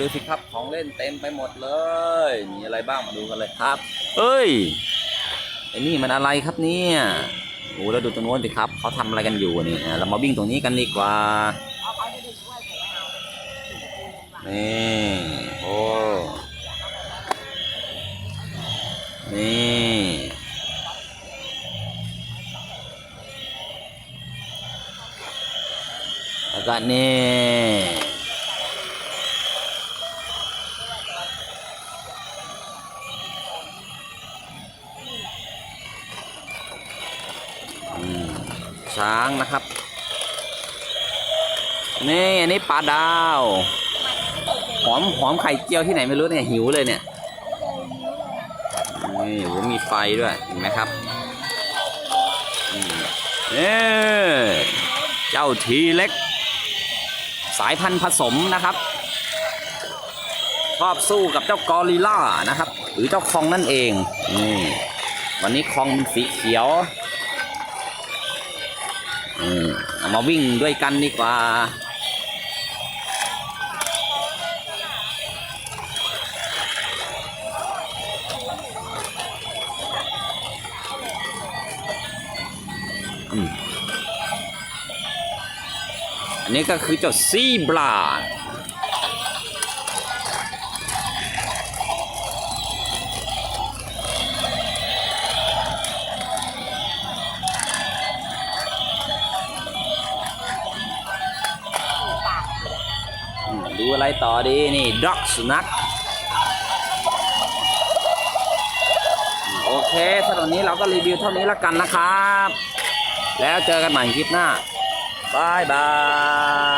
ดูสิครับของเล่นเต็มไปหมดเลย มีอะไรบ้างมาดูกันเลยครับ เอ้ยไอ้นี่มันอะไรครับเนี่ยโอ้แล้วดูตรงโน้นสิครับเขาทำอะไรกันอยู่นี่เรามาวิ่งตรงนี้กันดีกว่านี่โอ้นี่แล้วก็นี่ ช้างนะครับ นี่อันนี้ปลาดาวหอมหอมไข่เจียวที่ไหนไม่รู้เนี่ยหิวเลยเนี่ยนี่โหมีไฟด้วยเห็นไหมครับอืมนี่เจ้าทีเล็ก สายพันธุ์ผสมนะครับชอบสู้กับเจ้ากอริลล่านะครับ หรือเจ้าคองนั่นเองนี่วันนี้คองมันสีเขียว เอามาวิ่งด้วยกันดีกว่า อันนี้ก็คือเจ้าซีบรา ดูอะไรต่อดีนี่ด็อกสุนัขโอเคสำหรับนนี้เราก็รีวิวเท่านี้แล้วกันนะครับ แล้วเจอกันใหม่คลิปหน้าบายบาย